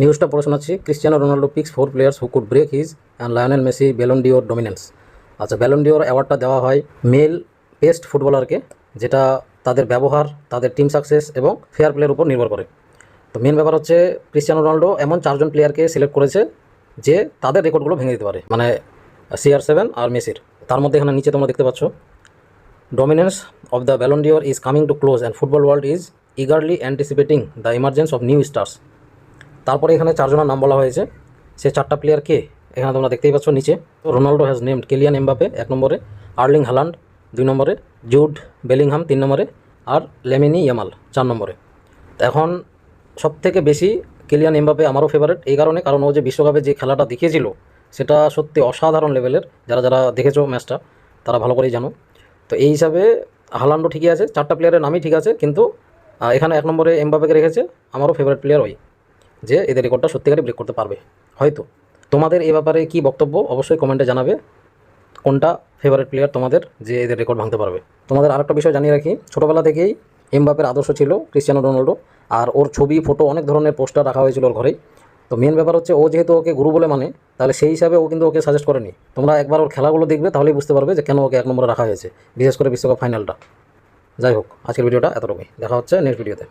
নিউজটা পড়ে শোনাচ্ছি। Cristiano Ronaldo picks four players who could break his and Lionel Messi d'Or dominance আচ্ছা ডিওর অ্যাওয়ার্ডটা দেওয়া হয় মেল বেস্ট ফুটবলারকে যেটা তাদের ব্যবহার, তাদের টিম সাকসেস এবং ফেয়ার প্লের উপর নির্ভর করে। তো মেন ব্যাপার হচ্ছে ক্রিস্টিয়ানো রোনাল্ডো এমন চারজন প্লেয়ারকে সিলেক্ট করেছে যে তাদের রেকর্ডগুলো ভেঙে দিতে পারে মানে সিআর সেভেন আর মেসির তার মধ্যে এখানে নিচে তোমরা দেখতে পাচ্ছ। Dominance of the Ballon is coming to close and football world is eagerly anticipating the the of new stars তারপরে এখানে চারজনের নাম বলা হয়েছে। সে চারটা প্লেয়ার কে? এখানে তোমরা দেখতেই পাচ্ছ নিচে। Ronaldo has named Kylian Mbappe এক নম্বরে আর্লিং হালান্ড দুই নম্বরে জুড বেলিংহাম তিন নম্বরে আর লেমিনি ইয়ামাল চার নম্বরে। তো এখন সব থেকে বেশি কেলিয়ান এমবাপে আমারও ফেভারিট এই কারণে, কারণ ও যে বিশ্বকাপে যে খেলাটা দেখিয়েছিল, সেটা সত্যি অসাধারণ লেভেলের। যারা যারা দেখেছ ম্যাচটা, তারা ভালো করেই জানো। তো এই হিসাবে হালান্ডও ঠিকই আছে, চারটা প্লেয়ারের নামই ঠিক আছে, কিন্তু এখানে এক নম্বরে এমবাপেকে রেখেছে, আমারও ফেভারিট প্লেয়ার ওই। যে এদের রেকর্ডটা সত্যিকারে ব্রেক করতে পারবে। হয়তো। তোমাদের এ ব্যাপারে কি বক্তব্য অবশ্যই কমেন্টে জানাবে। কোনটা ফেভারিট প্লেয়ার তোমাদের যে এদের রেকর্ড ভাঙতে পারবে। তোমাদের আরেকটা বিষয় জানিয়ে রাখি। ছোটোবেলা থেকেই এমবাপের আদর্শ ছিল ক্রিস্টিয়ানো রোনাল্ডো আর ওর ছবি, ফটো, অনেক ধরনের পোস্টার রাখা হয়েছিল ওর ঘরেই। তো মেন ব্যাপার হচ্ছে ও যেহেতু ওকে গুরু বলে মানে তাহলে সেই হিসাবে ও কিন্তু ওকে সাজেস্ট করেনি। তোমরা একবার ওর খেলাগুলো দেখবে, তাহলেই বুঝতে পারবে যে কেন ওকে এক নম্বরে রাখা হয়েছে, বিশেষ করে বিশ্বকাপ ফাইনালটা যাই হোক, আজকের ভিডিওটা এতটুকুই। দেখা হচ্ছে নেক্সট ভিডিওতে